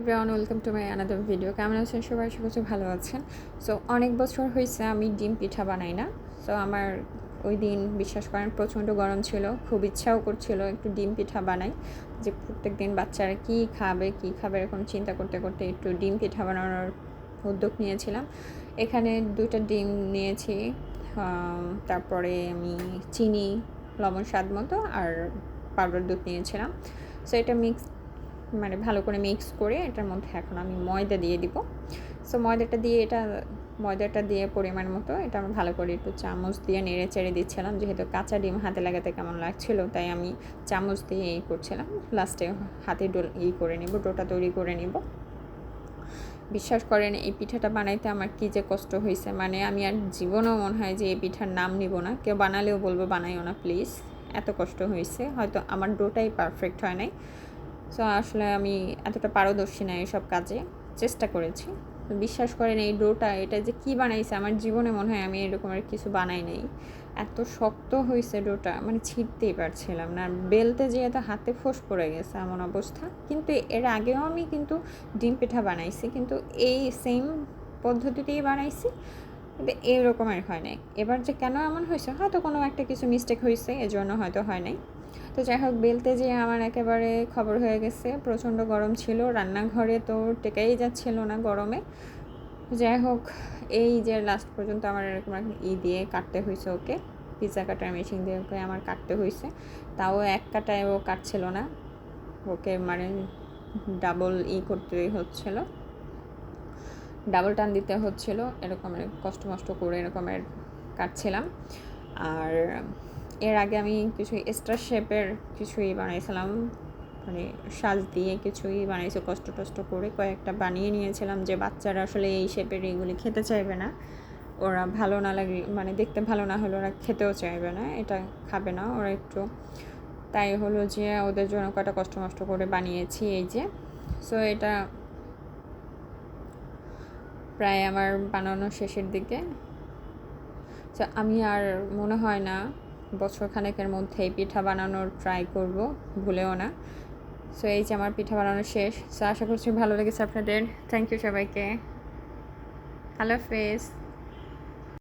Everyone welcome to my another video কেমন আছেন সবাই? আশা করছি ভালো আছেন। সো অনেক বছর হয়েছে আমি ডিম পিঠা বানাই না। সো আমার ওই দিন বিশ্বাস করেন প্রচণ্ড গরম ছিল, খুব ইচ্ছাও করছিল একটু ডিম পিঠা বানাই। যে প্রত্যেক দিন বাচ্চারা কী খাবে কী খাবে এরকম চিন্তা করতে করতে একটু ডিম পিঠা বানানোর উদ্যোগ নিয়েছিলাম। এখানে দুইটা ডিম নিয়েছি তারপরে আমি চিনি, লবণ স্বাদ মতো আর পাউডার দুধ নিয়েছিলাম। সো এটা মিক্স মানে ভালো করে মিক্স করে এটার মধ্যে এখন আমি ময়দা দিয়ে দিব। সো ময়দাটা দিয়ে এটা, ময়দাটা দিয়ে পরিমাণ মতো এটা আমি ভালো করে একটু চামচ দিয়ে নেড়ে চেড়ে দিচ্ছিলাম। যেহেতু কাঁচা ডিম হাতে লাগাতে কেমন লাগছিল, তাই আমি চামচ দিয়ে এই করছিলাম। লাস্টে হাতে ডোল ই করে নিব, ডোটা তৈরি করে নিব। বিশ্বাস করেন, এই পিঠাটা বানাইতে আমার কী যে কষ্ট হয়েছে মানে আমি আর জীবনেও মনে হয় যে এই পিঠার নাম নিব না। কেউ বানালেও বলব বানাইও না, প্লিজ। এত কষ্ট হয়েছে হয়তো আমার ডোটাই পারফেক্ট হয় নাই। সো আসলে আমি এতটা পারদর্শী না এসব কাজে, চেষ্টা করেছি। বিশ্বাস করেন, এই ডোটা, এটা যে কি বানাইছে, আমার জীবনে মনে হয় আমি এরকমের কিছু বানাই নাই। এত শক্ত হয়েছে ডোটা মানে ছিঁড়তেই পারছিলাম না। আর বেলতে যেয়ে তো হাতে ফোঁস পড়ে গেছে, এমন অবস্থা। কিন্তু এর আগেও আমি কিন্তু ডিম পিঠা বানাইছি, কিন্তু এই সেম পদ্ধতিতেই বানাইছি, কিন্তু এরকমের হয় নাই। এবার যে কেন এমন হয়েছে হয়তো কোনো একটা কিছু মিস্টেক হয়েছে এজন্য হয়তো হয় নাই। তো যাই হোক, বেলতে যে আমার একেবারে খবর হয়ে গেছে। প্রচণ্ড গরম ছিল, রান্নাঘরে তো টেকাই যাচ্ছিল না গরমে। যাই হোক, এই যে লাস্ট পর্যন্ত আমার এরকম একটা ই দিয়ে কাটতে হয়েছে ওকে পিৎজা কাটার মেশিন দিয়ে ওকে আমার কাটতে হয়েছে তাও এক কাটায় ও কাটছিল না, ওকে মানে ডাবল ই করতে হচ্ছিল। ডাবল টান দিতে হচ্ছিল, এরকমের কষ্ট মষ্ট করে এরকমের কাটছিলাম। আর এর আগে আমি কিছু এক্সট্রা শেপের কিছুই বানিয়েছিলাম মানে সাজ দিয়ে কিছুই বানিয়েছি কষ্ট টষ্ট করে কয়েকটা বানিয়ে নিয়েছিলাম যে বাচ্চারা আসলে এই শেপের এইগুলি খেতে চাইবে না। ওরা ভালো না লাগলে মানে দেখতে ভালো না হলে ওরা খেতেও চাইবে না, এটা খাবে না ওরা একটু। তাই হলো যে ওদের জন্য কয়টা কষ্ট মষ্ট করে বানিয়েছি এই যে। সো এটা প্রায় আমার বানানো শেষের দিকে। আমি আর মনে হয় না বছর খানেকের মধ্যেই পিঠা বানানোর ট্রাই করব, ভুলেও না। সো এই যে আমার পিঠা বানানো শেষ। সো আশা করছি ভালো লেগেছে আপনাদের। থ্যাংক ইউ সবাইকে। Hello face